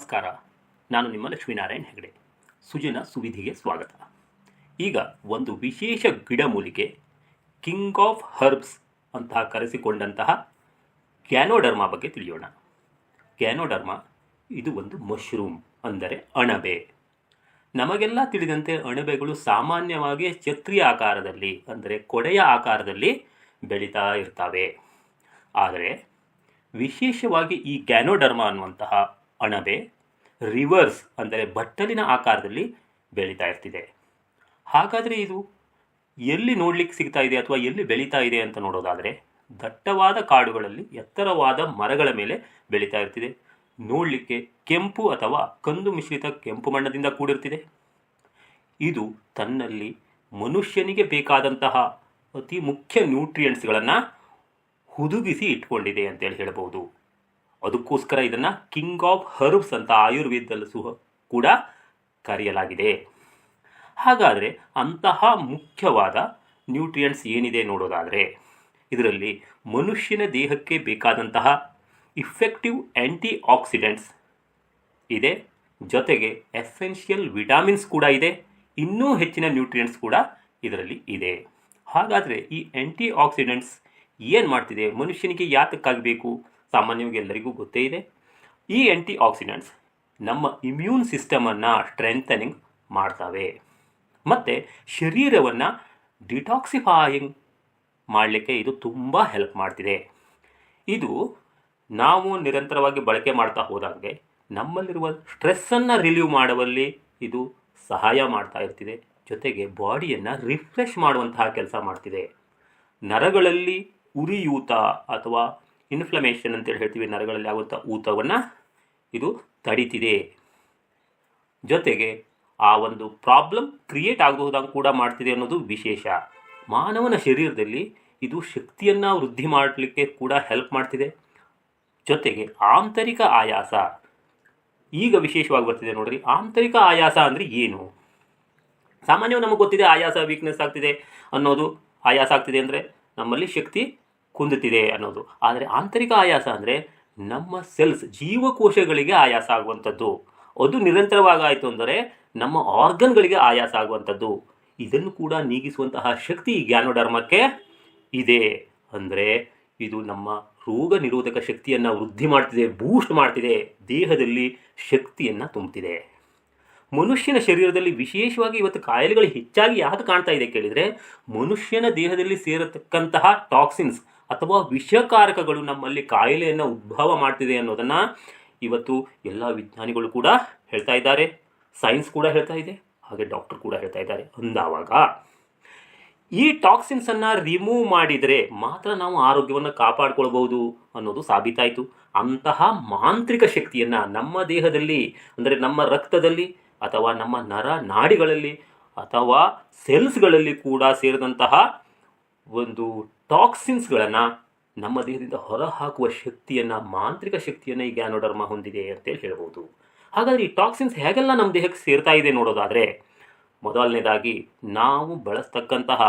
ನಮಸ್ಕಾರ. ನಾನು ನಿಮ್ಮ ಲಕ್ಷ್ಮೀನಾರಾಯಣ್ ಹೆಗಡೆ. ಸುಜನ ಸುವಿಧಿಗೆ ಸ್ವಾಗತ. ಈಗ ಒಂದು ವಿಶೇಷ ಗಿಡಮೂಲಿಕೆ ಕಿಂಗ್ ಆಫ್ ಹರ್ಬ್ಸ್ ಅಂತ ಕರೆಸಿಕೊಂಡಂತಹ ಕ್ಯಾನೋಡರ್ಮಾ ಬಗ್ಗೆ ತಿಳಿಯೋಣ. ಕ್ಯಾನೋಡರ್ಮಾ ಇದು ಒಂದು ಮಶ್ರೂಮ್ ಅಂದರೆ ಅಣಬೆ. ನಮಗೆಲ್ಲ ತಿಳಿದಂತೆ ಅಣಬೆಗಳು ಸಾಮಾನ್ಯವಾಗಿ ಛತ್ರಿಯ ಆಕಾರದಲ್ಲಿ ಅಂದರೆ ಕೊಡೆಯ ಆಕಾರದಲ್ಲಿ ಬೆಳೀತಾ ಇರ್ತವೆ. ಆದರೆ ವಿಶೇಷವಾಗಿ ಈ ಕ್ಯಾನೋಡರ್ಮಾ ಅನ್ನುವಂತಹ ಅಣಬೆ ರಿವರ್ಸ್ ಅಂದರೆ ಬಟ್ಟಲಿನ ಆಕಾರದಲ್ಲಿ ಬೆಳೀತಾ ಇರ್ತಿದೆ. ಹಾಗಾದರೆ ಇದು ಎಲ್ಲಿ ನೋಡ್ಲಿಕ್ಕೆ ಸಿಗ್ತಾ ಇದೆ ಅಥವಾ ಎಲ್ಲಿ ಬೆಳೀತಾ ಇದೆ ಅಂತ ನೋಡೋದಾದರೆ ದಟ್ಟವಾದ ಕಾಡುಗಳಲ್ಲಿ ಎತ್ತರವಾದ ಮರಗಳ ಮೇಲೆ ಬೆಳೀತಾ ಇರ್ತಿದೆ. ನೋಡಲಿಕ್ಕೆ ಕೆಂಪು ಅಥವಾ ಕಂದು ಮಿಶ್ರಿತ ಕೆಂಪು ಮಣ್ಣದಿಂದ ಕೂಡಿರ್ತಿದೆ. ಇದು ತನ್ನಲ್ಲಿ ಮನುಷ್ಯನಿಗೆ ಬೇಕಾದಂತಹ ಅತಿ ಮುಖ್ಯ ನ್ಯೂಟ್ರಿಯೆಂಟ್ಸ್ಗಳನ್ನು ಹುದುಗಿಸಿ ಇಟ್ಕೊಂಡಿದೆ ಅಂತೇಳಿ ಹೇಳ್ಬೋದು. ಅದಕ್ಕೋಸ್ಕರ ಇದನ್ನು ಕಿಂಗ್ ಆಫ್ ಹರ್ಬ್ಸ್ ಅಂತ ಆಯುರ್ವೇದದಲ್ಲಿ ಸಹ ಕೂಡ ಕರೆಯಲಾಗಿದೆ. ಹಾಗಾದರೆ ಅಂತಹ ಮುಖ್ಯವಾದ ನ್ಯೂಟ್ರಿಯೆಂಟ್ಸ್ ಏನಿದೆ ನೋಡೋದಾದರೆ, ಇದರಲ್ಲಿ ಮನುಷ್ಯನ ದೇಹಕ್ಕೆ ಬೇಕಾದಂತಹ ಇಫೆಕ್ಟಿವ್ ಆ್ಯಂಟಿ ಆಕ್ಸಿಡೆಂಟ್ಸ್ ಇದೆ. ಜೊತೆಗೆ ಎಸೆನ್ಷಿಯಲ್ ವಿಟಾಮಿನ್ಸ್ ಕೂಡ ಇದೆ. ಇನ್ನೂ ಹೆಚ್ಚಿನ ನ್ಯೂಟ್ರಿಯೆಂಟ್ಸ್ ಕೂಡ ಇದರಲ್ಲಿ ಇದೆ. ಹಾಗಾದರೆ ಈ ಆ್ಯಂಟಿ ಆಕ್ಸಿಡೆಂಟ್ಸ್ ಏನು ಮಾಡ್ತಿದೆ? ಮನುಷ್ಯನಿಗೆ ಯಾತಕ್ಕಾಗಿ ಬೇಕು ಸಾಮಾನ್ಯವಾಗಿ ಎಲ್ಲರಿಗೂ ಗೊತ್ತೇ ಇದೆ. ಈ ಆ್ಯಂಟಿ ಆಕ್ಸಿಡೆಂಟ್ಸ್ ನಮ್ಮ ಇಮ್ಯೂನ್ ಸಿಸ್ಟಮನ್ನು ಸ್ಟ್ರೆಂಥನಿಂಗ್ ಮಾಡ್ತವೆ. ಮತ್ತು ಶರೀರವನ್ನು ಡಿಟಾಕ್ಸಿಫಾಯಿಂಗ್ ಮಾಡಲಿಕ್ಕೆ ಇದು ತುಂಬ ಹೆಲ್ಪ್ ಮಾಡ್ತಿದೆ. ಇದು ನಾವು ನಿರಂತರವಾಗಿ ಬಳಕೆ ಮಾಡ್ತಾ ಹೋದಾಗೆ ನಮ್ಮಲ್ಲಿರುವ ಸ್ಟ್ರೆಸ್ಸನ್ನು ರಿಲೀವ್ ಮಾಡುವಲ್ಲಿ ಇದು ಸಹಾಯ ಮಾಡ್ತಾ ಇರ್ತಿದೆ. ಜೊತೆಗೆ ಬಾಡಿಯನ್ನು ರಿಫ್ರೆಶ್ ಮಾಡುವಂತಹ ಕೆಲಸ ಮಾಡ್ತಿದೆ. ನರಗಳಲ್ಲಿ ಉರಿಯೂತ ಅಥವಾ ಇನ್ಫ್ಲಮೇಷನ್ ಅಂತೇಳಿ ಹೇಳ್ತೀವಿ, ನರಗಳಲ್ಲಿ ಆಗುವಂಥ ಊತವನ್ನು ಇದು ತಡೀತಿದೆ. ಜೊತೆಗೆ ಆ ಒಂದು ಪ್ರಾಬ್ಲಮ್ ಕ್ರಿಯೇಟ್ ಆಗಬಹುದಂಗೆ ಕೂಡ ಮಾಡ್ತಿದೆ ಅನ್ನೋದು ವಿಶೇಷ. ಮಾನವನ ಶರೀರದಲ್ಲಿ ಇದು ಶಕ್ತಿಯನ್ನು ವೃದ್ಧಿ ಮಾಡಲಿಕ್ಕೆ ಕೂಡ ಹೆಲ್ಪ್ ಮಾಡ್ತಿದೆ. ಜೊತೆಗೆ ಆಂತರಿಕ ಆಯಾಸ. ಈಗ ವಿಶೇಷವಾಗಿ ಬರ್ತಿದೆ ನೋಡ್ರಿ, ಆಂತರಿಕ ಆಯಾಸ ಅಂದರೆ ಏನು? ಸಾಮಾನ್ಯವಾಗಿ ನಮಗೆ ಗೊತ್ತಿದೆ ಆಯಾಸ ವೀಕ್ನೆಸ್ ಆಗ್ತಿದೆ ಅನ್ನೋದು. ಆಯಾಸ ಆಗ್ತಿದೆ ಅಂದರೆ ನಮ್ಮಲ್ಲಿ ಶಕ್ತಿ ಕುಂದುತ್ತಿದೆ ಅನ್ನೋದು. ಆದರೆ ಆಂತರಿಕ ಆಯಾಸ ಅಂದರೆ ನಮ್ಮ ಸೆಲ್ಸ್ ಜೀವಕೋಶಗಳಿಗೆ ಆಯಾಸ ಆಗುವಂಥದ್ದು. ಅದು ನಿರಂತರವಾಗಾಯಿತು ಅಂದರೆ ನಮ್ಮ ಆರ್ಗನ್ಗಳಿಗೆ ಆಯಾಸ ಆಗುವಂಥದ್ದು. ಇದನ್ನು ಕೂಡ ನೀಗಿಸುವಂತಹ ಶಕ್ತಿ ಈ ಜ್ಞಾನೋಧರ್ಮಕ್ಕೆ ಇದೆ. ಅಂದರೆ ಇದು ನಮ್ಮ ರೋಗ ನಿರೋಧಕ ಶಕ್ತಿಯನ್ನು ವೃದ್ಧಿ ಮಾಡ್ತಿದೆ ಬೂಸ್ಟ್ ಮಾಡ್ತಿದೆ. ದೇಹದಲ್ಲಿ ಶಕ್ತಿಯನ್ನು ತುಂಬುತ್ತಿದೆ ಮನುಷ್ಯನ ಶರೀರದಲ್ಲಿ ವಿಶೇಷವಾಗಿ ಇವತ್ತು ಕಾಯಿಲೆಗಳು ಹೆಚ್ಚಾಗಿ ಯಾಕೆ ಕಾಣ್ತಾ ಇದೆ ಕೇಳಿದರೆ ಮನುಷ್ಯನ ದೇಹದಲ್ಲಿ ಸೇರತಕ್ಕಂತಹ ಟಾಕ್ಸಿನ್ಸ್ ಅಥವಾ ವಿಷಕಾರಕಗಳು ನಮ್ಮಲ್ಲಿ ಕಾಯಿಲೆಯನ್ನು ಉದ್ಭವ ಮಾಡ್ತಿದೆ ಅನ್ನೋದನ್ನು ಇವತ್ತು ಎಲ್ಲ ವಿಜ್ಞಾನಿಗಳು ಕೂಡ ಹೇಳ್ತಾ ಇದ್ದಾರೆ. ಸೈನ್ಸ್ ಕೂಡ ಹೇಳ್ತಾ ಇದೆ. ಹಾಗೆ ಡಾಕ್ಟರ್ ಕೂಡ ಹೇಳ್ತಾ ಇದ್ದಾರೆ. ಅಂದಾವಾಗ ಈ ಟಾಕ್ಸಿನ್ಸನ್ನು ರಿಮೂವ್ ಮಾಡಿದರೆ ಮಾತ್ರ ನಾವು ಆರೋಗ್ಯವನ್ನು ಕಾಪಾಡಿಕೊಳ್ಬಹುದು ಅನ್ನೋದು ಸಾಬೀತಾಯಿತು. ಅಂತಹ ಮಾಂತ್ರಿಕ ಶಕ್ತಿಯನ್ನು ನಮ್ಮ ದೇಹದಲ್ಲಿ, ಅಂದರೆ ನಮ್ಮ ರಕ್ತದಲ್ಲಿ ಅಥವಾ ನಮ್ಮ ನರ ನಾಡಿಗಳಲ್ಲಿ ಅಥವಾ ಸೆಲ್ಸ್ಗಳಲ್ಲಿ ಕೂಡ ಸೇರಿದಂತಹ ಒಂದು ಟಾಕ್ಸಿನ್ಸ್ಗಳನ್ನು ನಮ್ಮ ದೇಹದಿಂದ ಹೊರಹಾಕುವ ಶಕ್ತಿಯನ್ನು, ಮಾಂತ್ರಿಕ ಶಕ್ತಿಯನ್ನು ಈ ಗ್ಯಾನೋಡರ್ಮ ಹೊಂದಿದೆ ಅಂತೇಳಿ ಹೇಳ್ಬೋದು. ಹಾಗಾದರೆ ಈ ಟಾಕ್ಸಿನ್ಸ್ ಹೇಗೆಲ್ಲ ನಮ್ಮ ದೇಹಕ್ಕೆ ಸೇರ್ತಾ ಇದೆ ನೋಡೋದಾದರೆ, ಮೊದಲನೇದಾಗಿ ನಾವು ಬಳಸ್ತಕ್ಕಂತಹ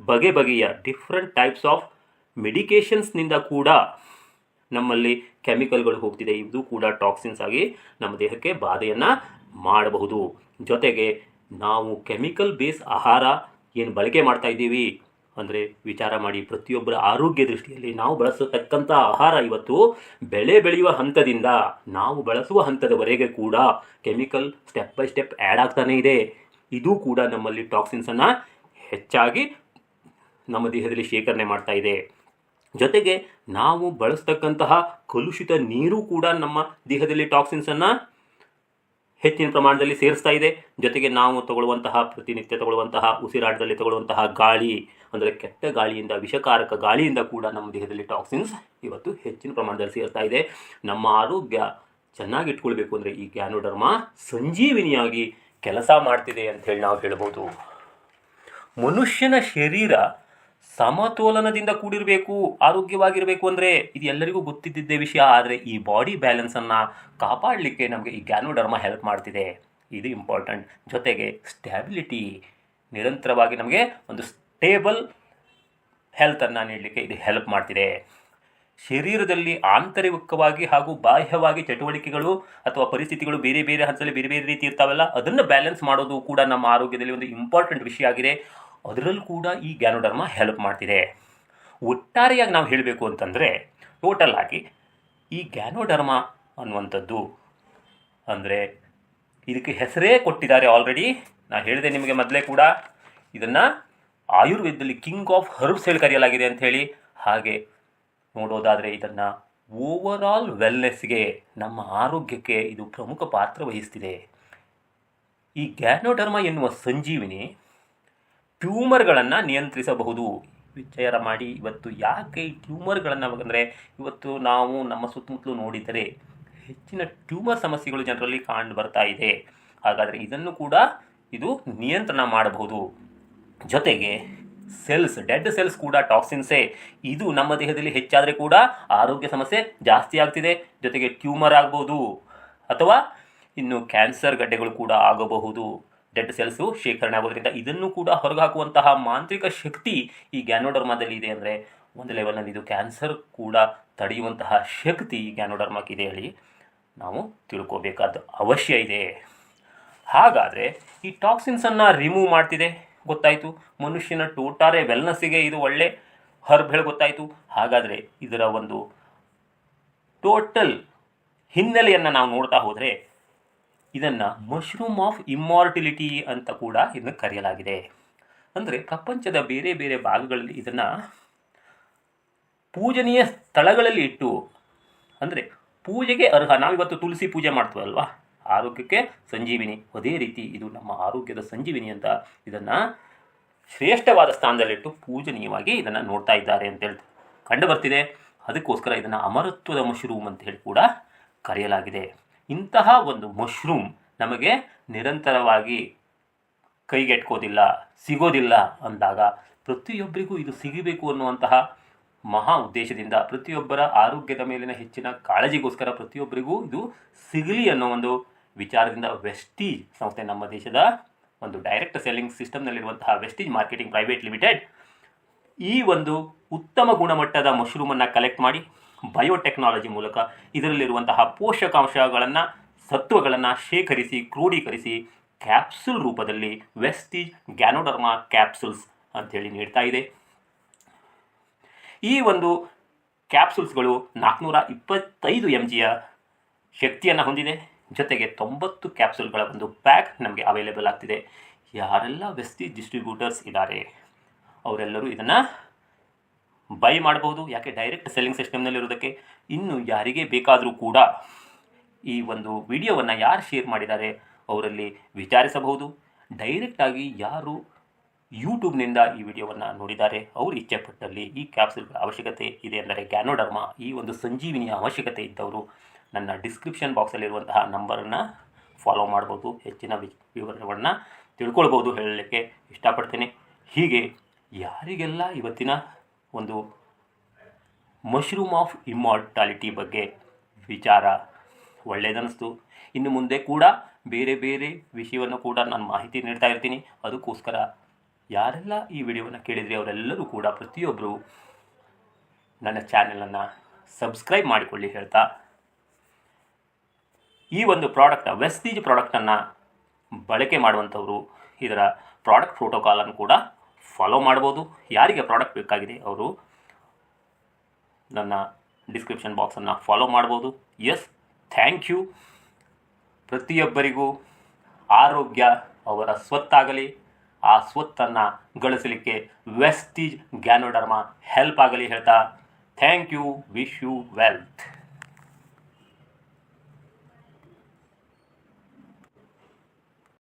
ಬಗೆ ಬಗೆಯ ಡಿಫ್ರೆಂಟ್ ಟೈಪ್ಸ್ ಆಫ್ ಮೆಡಿಕೇಷನ್ಸ್ನಿಂದ ಕೂಡ ನಮ್ಮಲ್ಲಿ ಕೆಮಿಕಲ್ಗಳು ಹೋಗ್ತಿದೆ. ಇದು ಕೂಡ ಟಾಕ್ಸಿನ್ಸ್ ಆಗಿ ನಮ್ಮ ದೇಹಕ್ಕೆ ಬಾಧೆಯನ್ನು ಮಾಡಬಹುದು. ಜೊತೆಗೆ ನಾವು ಕೆಮಿಕಲ್ ಬೇಸ್ ಆಹಾರ ಏನು ಬಳಕೆ ಮಾಡ್ತಾ ಇದ್ದೀವಿ? ಅಂದರೆ ವಿಚಾರ ಮಾಡಿ ಪ್ರತಿಯೊಬ್ಬರ ಆರೋಗ್ಯ ದೃಷ್ಟಿಯಲ್ಲಿ ನಾವು ಬಳಸತಕ್ಕಂಥ ಆಹಾರ ಇವತ್ತು ಬೆಳೆ ಬೆಳೆಯುವ ಹಂತದಿಂದ ನಾವು ಬಳಸುವ ಹಂತದವರೆಗೆ ಕೂಡ chemical step by step add ಆಗ್ತಾನೇ ಇದೆ. ಇದು ಕೂಡ ನಮ್ಮಲ್ಲಿ ಟಾಕ್ಸಿನ್ಸನ್ನು ಹೆಚ್ಚಾಗಿ ನಮ್ಮ ದೇಹದಲ್ಲಿ ಶೇಖರಣೆ ಮಾಡ್ತಾ ಇದೆ. ಜೊತೆಗೆ ನಾವು ಬಳಸ್ತಕ್ಕಂತಹ ಕಲುಷಿತ ನೀರು ಕೂಡ ನಮ್ಮ ದೇಹದಲ್ಲಿ ಟಾಕ್ಸಿನ್ಸನ್ನು ಹೆಚ್ಚಿನ ಪ್ರಮಾಣದಲ್ಲಿ ಸೇರಿಸ್ತಾ ಇದೆ. ಜೊತೆಗೆ ನಾವು ತಗೊಳ್ಳುವಂತಹ ಪ್ರತಿನಿತ್ಯ ತಗೊಳ್ಳುವಂತಹ ಉಸಿರಾಟದಲ್ಲಿ ತಗೊಳ್ಳುವಂತಹ ಗಾಳಿ ಅಂದರೆ ಕೆಟ್ಟ ಗಾಳಿಯಿಂದ, ವಿಷಕಾರಕ ಗಾಳಿಯಿಂದ ಕೂಡ ನಮ್ಮ ದೇಹದಲ್ಲಿ ಟಾಕ್ಸಿನ್ಸ್ ಇವತ್ತು ಹೆಚ್ಚಿನ ಪ್ರಮಾಣದಲ್ಲಿ ಸೇರ್ತಾ ಇದೆ. ನಮ್ಮ ಆರೋಗ್ಯ ಚೆನ್ನಾಗಿ ಇಟ್ಕೊಳ್ಬೇಕು ಅಂದರೆ ಈ ಗ್ಯಾನೋಡರ್ಮ ಸಂಜೀವಿನಿಯಾಗಿ ಕೆಲಸ ಮಾಡ್ತಿದೆ ಅಂತ ಹೇಳಿ ನಾವು ಹೇಳ್ಬೋದು. ಮನುಷ್ಯನ ಶರೀರ ಸಮತೋಲನದಿಂದ ಕೂಡಿರಬೇಕು, ಆರೋಗ್ಯವಾಗಿರಬೇಕು ಅಂದರೆ ಇದು ಎಲ್ಲರಿಗೂ ಗೊತ್ತಿದ್ದಿದ್ದೇ ವಿಷಯ. ಆದರೆ ಈ ಬಾಡಿ ಬ್ಯಾಲೆನ್ಸನ್ನು ಕಾಪಾಡಲಿಕ್ಕೆ ನಮಗೆ ಈ ಗ್ಯಾನೋಡರ್ಮ ಹೆಲ್ಪ್ ಮಾಡ್ತಿದೆ. ಇದು ಇಂಪಾರ್ಟೆಂಟ್ ಜೊತೆಗೆ ಸ್ಟ್ಯಾಬಿಲಿಟಿ ನಿರಂತರವಾಗಿ ನಮಗೆ ಒಂದು ಸ್ಟೇಬಲ್ ಹೆಲ್ತನ್ನು ನೀಡಲಿಕ್ಕೆ ಇದು ಹೆಲ್ಪ್ ಮಾಡ್ತಿದೆ. ಶರೀರದಲ್ಲಿ ಆಂತರಿಕವಾಗಿ ಹಾಗೂ ಬಾಹ್ಯವಾಗಿ ಚಟುವಟಿಕೆಗಳು ಅಥವಾ ಪರಿಸ್ಥಿತಿಗಳು ಬೇರೆ ಬೇರೆ ಹಂತದಲ್ಲಿ ಬೇರೆ ಬೇರೆ ರೀತಿ ಇರ್ತಾವಲ್ಲ, ಅದನ್ನು ಬ್ಯಾಲೆನ್ಸ್ ಮಾಡೋದು ಕೂಡ ನಮ್ಮ ಆರೋಗ್ಯದಲ್ಲಿ ಒಂದು ಇಂಪಾರ್ಟೆಂಟ್ ವಿಷಯ ಆಗಿದೆ. ಅದರಲ್ಲೂ ಕೂಡ ಈ ಗ್ಯಾನೋಡರ್ಮ ಹೆಲ್ಪ್ ಮಾಡ್ತಿದೆ. ಒಟ್ಟಾರೆಯಾಗಿ ನಾವು ಹೇಳಬೇಕು ಅಂತಂದರೆ ಟೋಟಲ್ ಆಗಿ ಈ ಗ್ಯಾನೋಡರ್ಮ ಅನ್ನುವಂಥದ್ದು ಅಂದರೆ ಇದಕ್ಕೆ ಹೆಸರೇ ಕೊಟ್ಟಿದ್ದಾರೆ ಆಲ್ರೆಡಿ ನಾನು ಹೇಳಿದೆ ನಿಮಗೆ ಮೊದಲೇ ಕೂಡ. ಇದನ್ನು ಆಯುರ್ವೇದದಲ್ಲಿ ಕಿಂಗ್ ಆಫ್ ಹರ್ಬ್ಸ್ ಹೇಳಿ ಕರೆಯಲಾಗಿದೆ ಅಂತ ಹೇಳಿ ಹಾಗೆ ನೋಡೋದಾದರೆ ಇದನ್ನು ಓವರಾಲ್ ವೆಲ್ನೆಸ್ಗೆ ನಮ್ಮ ಆರೋಗ್ಯಕ್ಕೆ ಇದು ಪ್ರಮುಖ ಪಾತ್ರ ವಹಿಸ್ತಿದೆ. ಈ ಗ್ಯಾನೋಡರ್ಮ ಎನ್ನುವ ಸಂಜೀವಿನಿ ಟ್ಯೂಮರ್ಗಳನ್ನು ನಿಯಂತ್ರಿಸಬಹುದು. ವಿಚಾರ ಮಾಡಿ ಇವತ್ತು ಯಾಕೆ ಈ ಟ್ಯೂಮರ್ಗಳನ್ನು ಅಂದರೆ ಇವತ್ತು ನಾವು ನಮ್ಮ ಸುತ್ತಮುತ್ತಲು ನೋಡಿದರೆ ಹೆಚ್ಚಿನ ಟ್ಯೂಮರ್ ಸಮಸ್ಯೆಗಳು ಜನರಲ್ಲಿ ಕಂಡು ಬರ್ತಾ ಇದೆ. ಹಾಗಾದರೆ ಇದನ್ನು ಕೂಡ ಇದು ನಿಯಂತ್ರಣ ಮಾಡಬಹುದು. ಜೊತೆಗೆ ಸೆಲ್ಸ್ ಡೆಡ್ ಸೆಲ್ಸ್ ಕೂಡ ಟಾಕ್ಸಿನ್ಸೇ ಇದು ನಮ್ಮ ದೇಹದಲ್ಲಿ ಹೆಚ್ಚಾದರೆ ಕೂಡ ಆರೋಗ್ಯ ಸಮಸ್ಯೆ ಜಾಸ್ತಿ ಆಗ್ತಿದೆ. ಜೊತೆಗೆ ಟ್ಯೂಮರ್ ಆಗ್ಬೋದು. ಅಥವಾ ಇನ್ನು ಕ್ಯಾನ್ಸರ್ ಗಡ್ಡೆಗಳು ಕೂಡ ಆಗಬಹುದು. ಡೆಡ್ ಸೆಲ್ಸು ಶೇಖರಣೆ ಆಗೋದ್ರಿಂದ ಇದನ್ನು ಕೂಡ ಹೊರಗೆ ಹಾಕುವಂತಹ ಮಾಂತ್ರಿಕ ಶಕ್ತಿ ಈ ಗ್ಯಾನೋಡರ್ಮಾದಲ್ಲಿ ಇದೆ ಅಂದರೆ ಒಂದು ಲೆವೆಲ್ನಲ್ಲಿ ಇದು ಕ್ಯಾನ್ಸರ್ ಕೂಡ ತಡೆಯುವಂತಹ ಶಕ್ತಿ ಈ ಗ್ಯಾನೋಡರ್ಮಾಕ್ಕಿದೆ ಹೇಳಿ ನಾವು ತಿಳ್ಕೋಬೇಕಾದ ಅವಶ್ಯ ಇದೆ. ಹಾಗಾದರೆ ಈ ಟಾಕ್ಸಿನ್ಸನ್ನು ರಿಮೂವ್ ಮಾಡ್ತಿದೆ. ಗೊತ್ತಾಯಿತು. ಮನುಷ್ಯನ ಟೋಟಾರೆ ವೆಲ್ನೆಸ್ಸಿಗೆ ಇದು ಒಳ್ಳೆ ಹರ್ಬ್ ಹೇಳಿ ಗೊತ್ತಾಯಿತು. ಹಾಗಾದರೆ ಇದರ ಒಂದು ಟೋಟಲ್ ಹಿನ್ನೆಲೆಯನ್ನು ನಾವು ನೋಡ್ತಾ ಹೋದರೆ ಇದನ್ನು ಮಶ್ರೂಮ್ ಆಫ್ ಇಮ್ಮಾರ್ಟಿಲಿಟಿ ಅಂತ ಕೂಡ ಇದನ್ನು ಕರೆಯಲಾಗಿದೆ. ಅಂದರೆ ಪ್ರಪಂಚದ ಬೇರೆ ಬೇರೆ ಭಾಗಗಳಲ್ಲಿ ಇದನ್ನು ಪೂಜನೀಯ ಸ್ಥಳಗಳಲ್ಲಿ ಇಟ್ಟು, ಅಂದರೆ ಪೂಜೆಗೆ ಅರ್ಹ, ನಾವಿವತ್ತು ತುಳಸಿ ಪೂಜೆ ಮಾಡ್ತೀವಲ್ವಾ? ಆರೋಗ್ಯಕ್ಕೆ ಸಂಜೀವಿನಿ. ಅದೇ ರೀತಿ ಇದು ನಮ್ಮ ಆರೋಗ್ಯದ ಸಂಜೀವಿನಿ ಅಂತ ಇದನ್ನು ಶ್ರೇಷ್ಠವಾದ ಸ್ಥಾನದಲ್ಲಿಟ್ಟು ಪೂಜನೀಯವಾಗಿ ಇದನ್ನು ನೋಡ್ತಾ ಇದ್ದಾರೆ ಅಂತೇಳಿ ಕಂಡು ಬರ್ತಿದೆ. ಅದಕ್ಕೋಸ್ಕರ ಇದನ್ನು ಅಮರತ್ವದ ಮಶ್ರೂಮ್ ಅಂತ ಹೇಳಿ ಕೂಡ ಕರೆಯಲಾಗಿದೆ. ಇಂತಹ ಒಂದು ಮಶ್ರೂಮ್ ನಮಗೆ ನಿರಂತರವಾಗಿ ಕೈಗೆಟ್ಕೋದಿಲ್ಲ, ಸಿಗೋದಿಲ್ಲ ಅಂದಾಗ ಪ್ರತಿಯೊಬ್ಬರಿಗೂ ಇದು ಸಿಗಬೇಕು ಅನ್ನುವಂತಹ ಮಹಾ ಉದ್ದೇಶದಿಂದ ಪ್ರತಿಯೊಬ್ಬರ ಆರೋಗ್ಯದ ಮೇಲಿನ ಹೆಚ್ಚಿನ ಕಾಳಜಿಗೋಸ್ಕರ ಪ್ರತಿಯೊಬ್ಬರಿಗೂ ಇದು ಸಿಗಲಿ ಅನ್ನೋ ಒಂದು ವಿಚಾರದಿಂದ ವೆಸ್ಟೀಜ್ ಸಂಸ್ಥೆ ನಮ್ಮ ದೇಶದ ಒಂದು ಡೈರೆಕ್ಟ್ ಸೆಲ್ಲಿಂಗ್ ಸಿಸ್ಟಮ್ನಲ್ಲಿರುವಂತಹ ವೆಸ್ಟೀಜ್ ಮಾರ್ಕೆಟಿಂಗ್ ಪ್ರೈವೇಟ್ ಲಿಮಿಟೆಡ್ ಈ ಒಂದು ಉತ್ತಮ ಗುಣಮಟ್ಟದ ಮಶ್ರೂಮನ್ನು ಕಲೆಕ್ಟ್ ಮಾಡಿ ಬಯೋಟೆಕ್ನಾಲಜಿ ಮೂಲಕ ಇದರಲ್ಲಿರುವಂತಹ ಪೋಷಕಾಂಶಗಳನ್ನು, ಸತ್ವಗಳನ್ನು ಶೇಖರಿಸಿ ಕ್ರೋಢೀಕರಿಸಿ ಕ್ಯಾಪ್ಸುಲ್ ರೂಪದಲ್ಲಿ ವೆಸ್ಟೀಜ್ ಗ್ಯಾನೋಡರ್ಮಾ ಕ್ಯಾಪ್ಸುಲ್ಸ್ ಅಂಥೇಳಿ ನೀಡ್ತಾ ಇದೆ. ಈ ಒಂದು ಕ್ಯಾಪ್ಸುಲ್ಸ್ಗಳು ನಾಲ್ಕುನೂರ ಇಪ್ಪತ್ತೈದು ಎಂ ಜಿಯ ಶಕ್ತಿಯನ್ನು ಹೊಂದಿದೆ. ಜೊತೆಗೆ ತೊಂಬತ್ತು ಕ್ಯಾಪ್ಸುಲ್ಗಳ ಒಂದು ಪ್ಯಾಕ್ ನಮಗೆ ಅವೈಲೇಬಲ್ ಆಗ್ತಿದೆ. ಯಾರೆಲ್ಲ ವೆಸ್ಟಿ ಡಿಸ್ಟ್ರಿಬ್ಯೂಟರ್ಸ್ ಇದ್ದಾರೆ ಅವರೆಲ್ಲರೂ ಇದನ್ನು ಬೈ ಮಾಡಬಹುದು. ಯಾಕೆ? ಡೈರೆಕ್ಟ್ ಸೆಲ್ಲಿಂಗ್ ಸಿಸ್ಟಮ್ನಲ್ಲಿರೋದಕ್ಕೆ ಇನ್ನು ಯಾರಿಗೆ ಬೇಕಾದರೂ ಕೂಡ ಈ ಒಂದು ವಿಡಿಯೋವನ್ನು ಯಾರು ಶೇರ್ ಮಾಡಿದ್ದಾರೆ ಅವರಲ್ಲಿ ವಿಚಾರಿಸಬಹುದು. ಡೈರೆಕ್ಟಾಗಿ ಯಾರು ಯೂಟ್ಯೂಬ್ನಿಂದ ಈ ವಿಡಿಯೋವನ್ನು ನೋಡಿದ್ದಾರೆ, ಅವರು ಇಚ್ಛೆಪಟ್ಟಲ್ಲಿ ಈ ಕ್ಯಾಪ್ಸುಲ್ಗಳ ಅವಶ್ಯಕತೆ ಇದೆ. ಅಂದರೆ ಗ್ಯಾನೋಡರ್ಮಾ ಈ ಒಂದು ಸಂಜೀವಿನಿಯ ಅವಶ್ಯಕತೆ ಇದ್ದವರು. ನನ್ನ ಡಿಸ್ಕ್ರಿಪ್ಷನ್ ಬಾಕ್ಸಲ್ಲಿರುವಂತಹ ನಂಬರನ್ನು ಫಾಲೋ ಮಾಡ್ಬೋದು, ಹೆಚ್ಚಿನ ವಿವರಗಳನ್ನು ತಿಳ್ಕೊಳ್ಬೋದು ಹೇಳಲಿಕ್ಕೆ ಇಷ್ಟಪಡ್ತೇನೆ. ಹೀಗೆ ಯಾರಿಗೆಲ್ಲ ಇವತ್ತಿನ ಒಂದು ಮಶ್ರೂಮ್ ಆಫ್ ಇಮ್ಮಾರ್ಟಾಲಿಟಿ ಬಗ್ಗೆ ವಿಚಾರ ಒಳ್ಳೆಯದನ್ನಿಸ್ತು ಇನ್ನು ಮುಂದೆ ಕೂಡ ಬೇರೆ ಬೇರೆ ವಿಷಯವನ್ನು ಕೂಡ ನಾನು ಮಾಹಿತಿ ನೀಡ್ತಾ ಇರ್ತೀನಿ. ಅದಕ್ಕೋಸ್ಕರ ಯಾರೆಲ್ಲ ಈ ವಿಡಿಯೋವನ್ನು ಕೇಳಿದರೆ ಅವರೆಲ್ಲರೂ ಕೂಡ ಪ್ರತಿಯೊಬ್ಬರು ನನ್ನ ಚಾನೆಲನ್ನು ಸಬ್ಸ್ಕ್ರೈಬ್ ಮಾಡಿಕೊಳ್ಳಿ ಹೇಳ್ತಾ ಈ ಒಂದು ಪ್ರಾಡಕ್ಟ್ ವೆಸ್ಟೀಜ್ ಪ್ರಾಡಕ್ಟನ್ನು ಬಳಕೆ ಮಾಡುವಂಥವರು ಇದರ ಪ್ರಾಡಕ್ಟ್ ಪ್ರೋಟೋಕಾಲನ್ನು ಕೂಡ ಫಾಲೋ ಮಾಡ್ಬೋದು. ಯಾರಿಗೆ ಪ್ರಾಡಕ್ಟ್ ಬೇಕಾಗಿದೆ ಅವರು ನನ್ನ ಡಿಸ್ಕ್ರಿಪ್ಷನ್ ಬಾಕ್ಸನ್ನು ಫಾಲೋ ಮಾಡ್ಬೋದು. Yes, thank you. ಪ್ರತಿಯೊಬ್ಬರಿಗೂ ಆರೋಗ್ಯ ಅವರ ಸ್ವತ್ತಾಗಲಿ. ಆ ಸ್ವತ್ತನ್ನು ಗಳಿಸಲಿಕ್ಕೆ ವೆಸ್ಟೀಜ್ ಗ್ಯಾನೋಡರ್ಮ ಹೆಲ್ಪ್ ಆಗಲಿ ಹೇಳ್ತಾ thank you, wish you wealth.